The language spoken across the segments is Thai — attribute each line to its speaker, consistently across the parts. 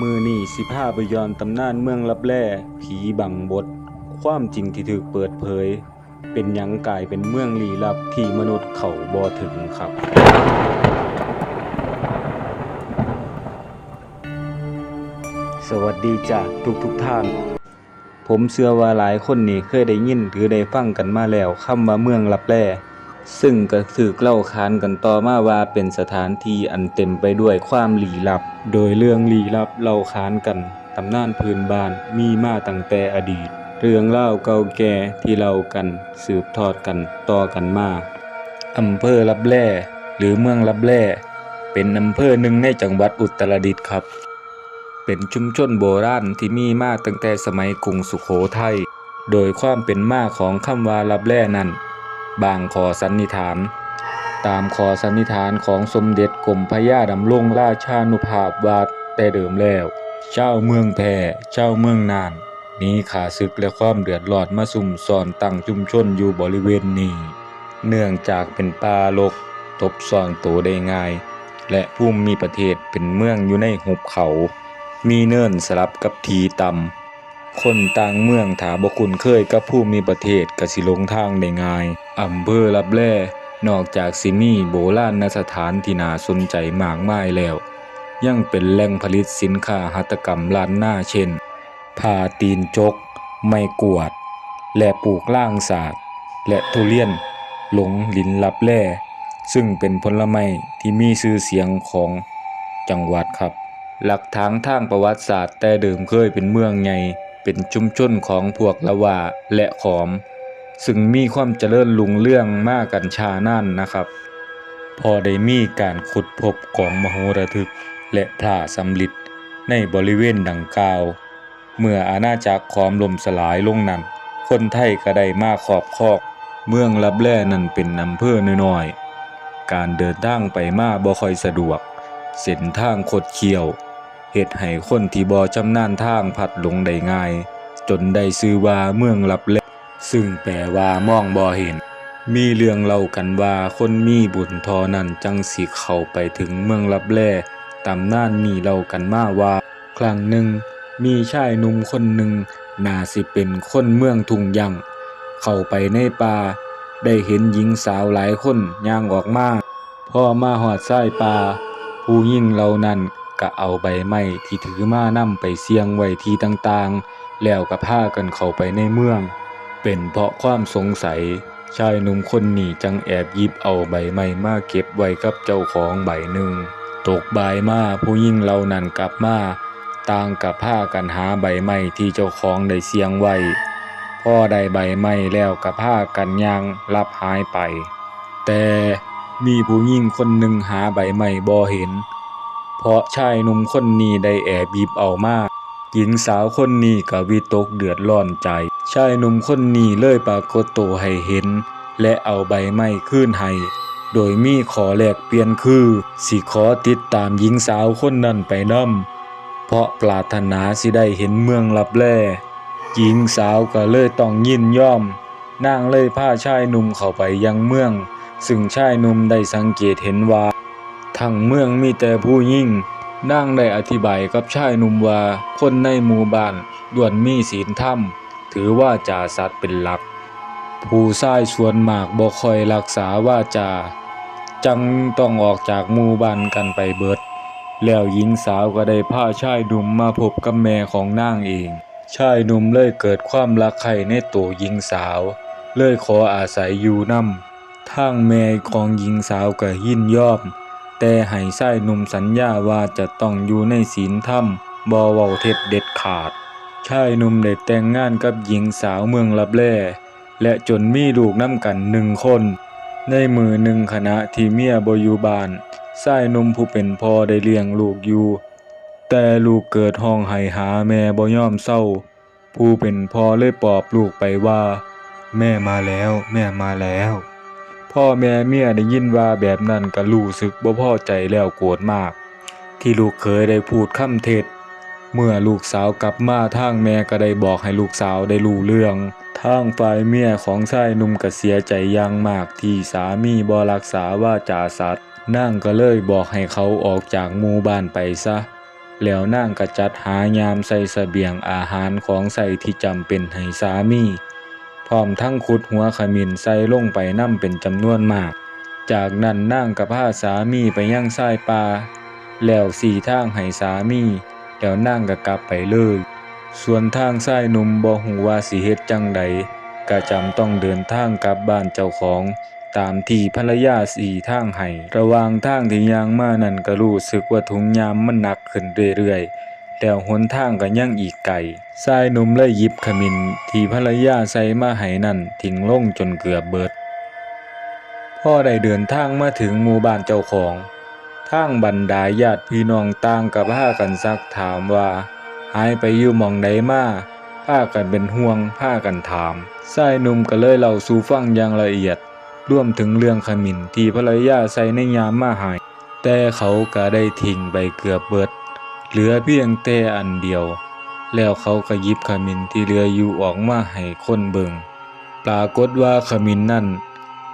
Speaker 1: มือนี่สิพาไปย้อนตำนานเมืองลับแล่ผีบังบดความจริงที่ถูกเปิดเผย เป็นยังกลายเป็นเมืองลี้ลับที่มนุษย์เขาบ่ถึงครับ สวัสดีจ้ะทุกทุกท่าน ผมเชื่อว่าหลายคนนี่เคยได้ยินหรือได้ฟังกันมาแล้วคำว่าเมืองลับแล ซึ่งก็ถูกเล่าขานกันต่อมาว่าเป็นสถานที่อันเต็มไปด้วยความลี้ลับ โดยเรื่องลี้ลับเล่าขานกันตำนานพื้นบ้านมีมาตั้งแต่อดีต เรื่องเล่าเก่าแก่ที่เล่ากันสืบทอดกันต่อกันมาอำเภอลับแลหรือเมืองลับแลเป็นอำเภอหนึ่งในจังหวัดอุตรดิตถ์ครับ เป็นชุมชนโบราณที่มีมาตั้งแต่สมัยกรุงสุขโขทัยโดยความเป็นมาของคำว่าลับแล่นั้น บางขอสันนิฐาน ตามขอสันนิฐานของสมเด็จกรมพระยาดำรงราชานุภาพวาดแต่เดิมแล้ว เจ้าเมืองแพร่เจ้าเมืองนานนี้ขาศึกและความเดือดร้อนมาซุ่มซ่อนตั้งชุมชนอยู่บริเวณนี้ เนื่องจากเป็นป่ารกตบซ่อนตัวได้ง่าย และภูมิมีประเทศเป็นเมืองอยู่ในหุบเขา มีเนินสลับกับทีต่ำ คนต่างเมืองถาบคุณเคยกับผู้มีประเทศกสิลงทางได้ง่ายอำเภอลับแลนอกจากสิมีโบราณสถานที่น่าสนใจมากมายแล้ว ยังเป็นแหล่งผลิตสินค้าหัตถกรรมล้านหน้าเช่นผ้าตีนจก ไม้กวาด และปลูกล่างศาสตร์และทุเรียน หลงลินลับแล่ซึ่งเป็นผลไม้ที่มีชื่อเสียงของจังหวัดครับ หลักฐานทางประวัติศาสตร์แต่เดิมเคยเป็นเมืองใหญ่ เป็นชุมชนของพวกละวาและขอม ซึ่งมีความเจริญรุ่งเรื่องมากกันชานั่นนะครับ พอได้มีการขุดพบของมโหระทึกและพระสำลิดในบริเวณดังกล่าว เมื่ออาณาจักรขอมล่มสลายลงนั้น คนไทยก็ได้มาขอบคอก เมืองลับแลนั้นเป็นอำเภอน้อยๆการเดินทางไปมาบ่ค่อยสะดวก เส้นทางคดเคี้ยว เฮ็ดให้คนที่บ่ชำนาญทางพัดหลงได้ง่าย จนได้ชื่อว่าเมืองลับแลซึ่งแปลว่ามองบ่เห็น มีเรื่องเล่ากันว่าคนมีบุญทอนั้นจังสิเข้าไปถึงเมืองลับแลตำนานมีเล่ากันมาว่า ครั้งหนึ่ง มีชายหนุ่มคนหนึ่งน่าสิเป็นคนเมืองทุ่งยังเข้าไปในป่าได้เห็นหญิงสาวหลายคนย่างออกมาพ่อมาหอดซ้ป่าผู้หญิงเหล่านั้น ก็เอาใบไม้ที่ถือมานำไปเสี่ยงไว้ที่ต่างๆ แล้วก็พากันเข้าไปในเมือง เป็นเพราะความสงสัย ชายหนุ่มคนนี้จังแอบยิบเอาใบไม้มาเก็บไว้กับเจ้าของใบหนึ่ง ตกบ่ายมาผู้หญิงเหล่านั้นกลับมาต่างกับผ้ากันหาใบไม้ที่เจ้าของได้เสียงไว้พ่อได้ใบไม้แล้วกับผ้ากันยางรับหายไป แต่มีผู้หญิงคนหนึ่งหาใบไม้บ่เห็น เพราะชายหนุ่มคนนี้ได้แอบหยิบเอามาหญิงสาวคนนี้ก็วิตกเดือดร้อนใจ ชายหนุ่มคนนี้เลยปรากฏตัวให้เห็น และเอาใบไม้คืนให้ โดยมีขอแลกเปลี่ยนคือสิขอติดตามหญิงสาวคนนั้นไปนำเพราะปรารถนาสิได้เห็นเมืองลับแลหญิงสาวก็เลยต้องยินยอม นางเลยพาชายหนุ่มเข้าไปยังเมือง ซึ่งชายหนุ่มได้สังเกตเห็นว่า ทั้งเมืองมีแต่ผู้หญิงนางได้อธิบายกับชายหนุ่มว่า คนในหมู่บ้านล้วนมีศีลธรรม ถือว่าจาสัตว์เป็นหลัก ผู้ชายส่วนมากบ่คอยรักษาว่าจา จังต้องออกจากหมู่บ้านกันไปเบิด แล้วหญิงสาวก็ได้พาชายหนุ่มมาพบกับแม่ของนางเอง ชายหนุ่มเลยเกิดความรักใคร่ในตัวหญิงสาว เลยขออาศัยอยู่นำทางแม่ของหญิงสาวก็ยินยอม แต่ให้ชายหนุ่มสัญญาว่าจะต้องอยู่ในศีลธรรมบ่เว้าเท็จเด็ดขาดชายหนุ่มได้แต่งงานกับหญิงสาวเมืองลับแลและจนมีลูกน้ำกันหนึ่งคน ในมือหนึ่งขณะที่เมียบอยู่บ้านชายหนุ่มผู้เป็นพ่อได้เลี้ยงลูกอยู่ แต่ลูกเกิดห้องไห้หาแม่บ่ยอมเศร้า ผู้เป็นพ่อเลยปลอบลูกไปว่า แม่มาแล้ว แม่มาแล้ว พ่อแม่เมียได้ยินว่าแบบนั้นก็รู้สึกบ่พอใจแล้วโกรธมาก ที่ลูกเคยได้พูดคำเท็จเมื่อลูกสาวกลับมาทางแม่ก็ได้บอกให้ลูกสาวได้รู้เรื่อง ทางฝ่ายเมียของชายหนุ่มก็เสียใจอย่างมากที่สามีบ่รักษาว่าจ่าสัตว์นางก็เลยบอกให้เขาออกจากหมู่บ้านไปซะ แล้วนางก็จัดหายามใส่เสบียงอาหารของใส่ที่จำเป็นให้สามี ร้อมทั้งขุดหัวขมิ้นใส่ลงไปนำเป็นจำนวนมาก จากนั้นนางก็พาสามีไปยังชายป่าแล้วสี่ทางให้สามีแล้วนางก็กลับไปเลย ส่วนทางชายหนุ่มบ่ฮู้ว่าสิเฮ็ดจังใดก็จำต้องเดินทางกลับบ้านเจ้าของตามที่ภรรยาสี่ทางให้ระหว่างทางที่ยางมานั่นก็รู้สึกว่าถุงยามมันหนักขึ้นเรื่อยๆ แล้วหนทางก็ยังอีกไกลชายหนุ่มเลยหยิบขมิ้นที่ภรรยาใส่มาให้นั่นทิ้งลงจนเกือบเบิด พ่อได้เดินทางมาถึงหมู่บ้านเจ้าของทางบรรดาญาติพี่น้องต่างกับพากันซักถามว่า หายไปอยู่มองใดมาพากันเป็นห่วงพากันถามชายหนุ่มก็เลยเล่าสู่ฟังอย่างละเอียดรวมถึงเรื่องขมิ้นที่ภรรยาใส่ในยามมาหาย แต่เขาก็ได้ทิ้งไปเกือบเบิด เหลือเพียงแต่อันเดียว แล้วเขาก็ยิบขมิ้นที่เหลืออยู่ออกมาให้คนเบิงปรากฏว่าขมิ้นนั่น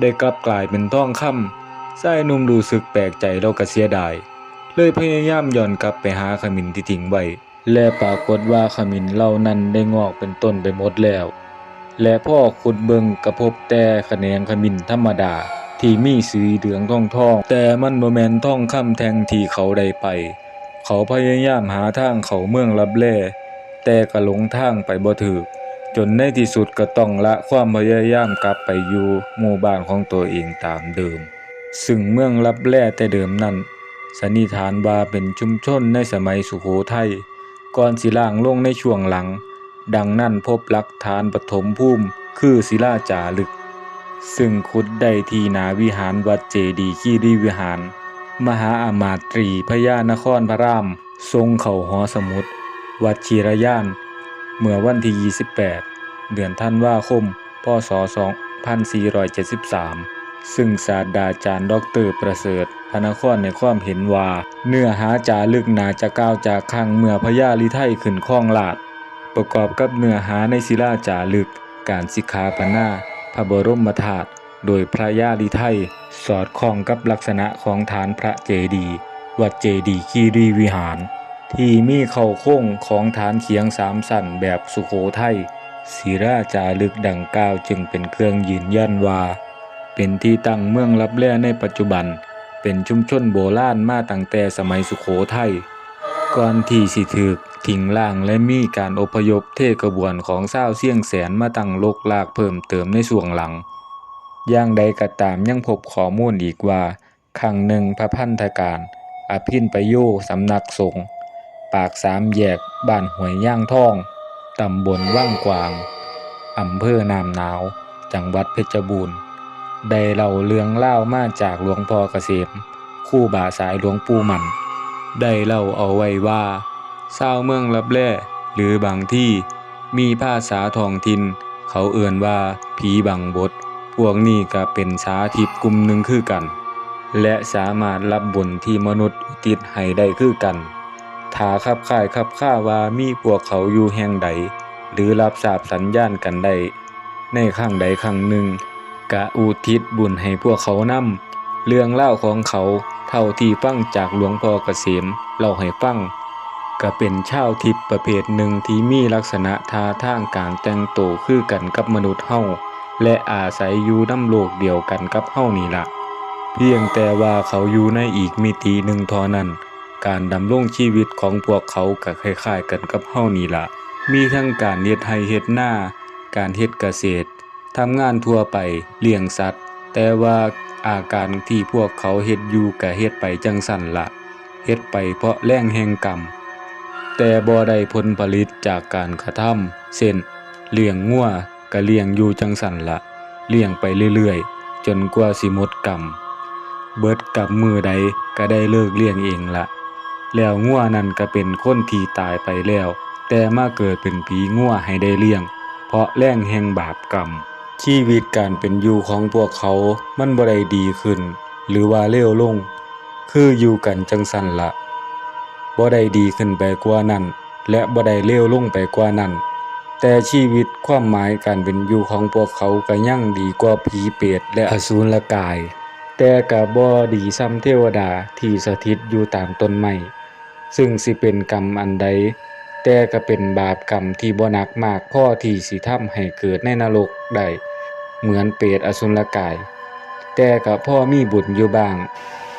Speaker 1: ได้กลับกลายเป็นท้องคำชายหนุ่มรู้สึกแปลกใจแล้วก็เสียดาย เลยพยายามย้อนกลับไปหาขมิ้นที่ทิ้งไว้ และปรากฏว่าขมิ้นเหล่านั้นได้งอกเป็นต้นไปหมดแล้ว และพ่อขุดเบิงกระพบแต่แขนงขมิ้นธรรมดาที่มีสีเหลืองทองทองๆแต่มันบ่แมนทองคำแทงที่เขาได้ไป เขาพยายามหาทางเขาเมืองลับแลแต่ก็หลงทางไปบ่ถูกจนในที่สุดก็ต้องละความพยายามกลับไปอยู่หมู่บ้านของตัวเองตามเดิม ซึ่งเมืองลับแลแต่เดิมนั้นสันนิษฐานว่าเป็นชุมชนในสมัยสุโขทัยก่อนสิลางลงในช่วงหลัง ดังนั้นพบหลักฐานปฐมภูมิคือศิลาจารึก ซึ่งขุดได้ที่นาวิหารวัดเจดีย์คีรีวิหาร มหาอามาตรีพญานครพระราม ทรงเข่าหอสมุดวัดชีรยาน เมื่อวันที่ 28 เดือนธันวาคม พศ 2473 ซึ่งศาสตราจารย์ด็อกเตอร์ประเสริฐพระนครในความเห็นว่า เนื้อหาจารึกนาจะก้าวจากข้างเมื่อพญาลิไทยขึ้นครองลาด ประกอบกับเนื้อหาในศิลาจารึก การสิกขาปนาพระบรมธาตุ โดยพระยาลิไทยสอดคล้องกับลักษณะของฐานพระเจดีย์วัดเจดีย์คีรีวิหาร ที่มีเข่าโค้งของฐานเขียงสามสันแบบสุโขทัยศิราจารึกดังกล่าวจึงเป็นเครื่องยืนยันว่า เป็นที่ตั้งเมืองลับแลในปัจจุบัน เป็นชุมชนโบราณมาตั้งแต่สมัยสุโขทัยก่อนที่สิถึกทิ้งล่างและมีการอพยพเทกระบวนของเศร้าเสี่ยงแสนมาตั้งลกลากเพิ่มเติมในส่วงหลัง อย่างใดก็ตามยังพบข้อมูลอีกว่าครั้งหนึ่งพระพันธการ อภินประโยสำนักสงฆ์ปากสามแยกบ้านหวยย่างท่องตำบลว่างกวางอำเภอนามหนาว จังหวัดเพชรบูรณ์ได้เล่าเรื่องเล่ามาจากหลวงพ่อเกษม คู่บาสายหลวงปู่มัน ได้เล่าเอาไว้ว่าชาเมืองลับแลหรือบางที่มีภาษาท้องถิ่นเขาเอื่นว่าผีบังบด พวกนี้ก็เป็นสาธิตกลุ่มหนึ่งคือกัน และสามารถรับบุญที่มนุษย์อุทิศให้ได้คือกัน ถ้าขับค่ายขับค่าว่ามีพวกเขาอยู่แห่งใด หรือรับทราบสัญญาณกันได้ ในครั้งใดครั้งหนึ่งกะอุทิศบุญให้พวกเขานำเรื่องเล่าของเขาเท่าที่ฟังจากหลวงพ่อเกษมเล่าให้ฟังก็เป็นชาวทิพย์ประเภทหนึ่งที่มีลักษณะท่าทางการแต่งตัวคือกันกับมนุษย์เฮา และอาศัยอยู่น้ำโลกเดียวกันกับเฮานี่ละเพียงแต่ว่าเขาอยู่ในอีกมิติหนึ่งท่านั้น การดำรงชีวิตของพวกเขาก็คล้ายๆกันกับเฮานี่ละมีทั้งการเฮ็ดไร่เฮ็ดหน้า การเฮ็ดเกษตรทำงานทั่วไปเลี้ยงสัตว์ แต่ว่าอาการที่พวกเขาเฮ็ดอยู่ก็เฮ็ดไปจังสั่นละเฮ็ดไปเพราะแรงแห่งกรรม แต่บ่ได้ผลผลิตจากการกระทำเช่นเลี้ยงงัว ก็เลี้ยงอยู่จังสั่นละเลี้ยงไปเรื่อยๆ จนกว่าสิหมดกรรมเบิดกับมือใดก็ได้เลิกเลี้ยงเองละแล้วงัวนั่นก็เป็นคนที่ตายไปแล้ว แต่มาเกิดเป็นผีงัวให้ได้เลี้ยง เพราะแรงแห่งบาปกรรมชีวิตการเป็นอยู่ของพวกเขามันบ่ได้ดีขึ้น หรือว่าเลวลง คืออยู่กันจังสั่นละบ่ได้ดีขึ้นไปกว่านั้น และบ่ได้เลวลงไปกว่านั้น แต่ชีวิตความหมายการเป็นอยู่ของพวกเขาก็ยั่งดีกว่าผีเปรตและอสูรกาย แต่ก็บ่ดีซ้ำเทวดาที่สถิตอยู่ตามต้นไม้ซึ่งสิเป็นกรรมอันใด แต่ก็เป็นบาปกรรมที่บ่หนักมากพอที่สิทำให้เกิดในนรกได้เหมือนเปรตอสุรกาย แต่ก็พอมีบุญอยู่บ้าง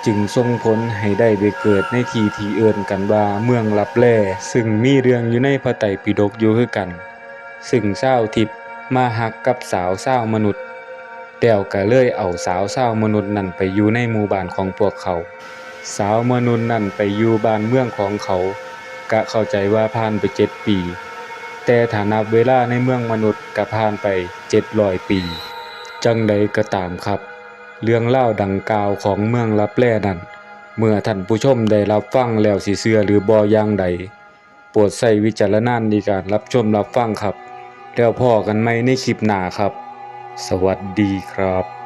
Speaker 1: จึงส่งผลให้ได้ไปเกิดในทีที่เอิ้นกันว่าเมืองลับแลซึ่งมีเรื่องอยู่ในพระไตรปิฎกอยู่คือกัน ซึ่งชาทิพย์มาฮักกับสาวชามนุษย์แล้วก็เลยเอาสาวชามนุษย์นั่นไปอยู่ในหมู่บ้านของพวกเขา สาวมนุษย์นั่นไปอยู่บ้านเมืองของเขา กะเข้าใจว่าผ่านไปเจ็ดปี แต่ถ้านับเวลาในเมืองมนุษย์ก็ผ่านไปเจ็ดร้อยปี จังใดก็ตามครับ เรื่องเล่าดังกล่าวของเมืองลับแลนั้นเมื่อท่านผู้ชมได้รับฟังแล้วสิเชื่อหรือบอย่างใด โปรดใช้วิจารณญาณในการรับชมรับฟังครับ แล้วพ่อกันไหมในคลิปหน้าครับ สวัสดีครับ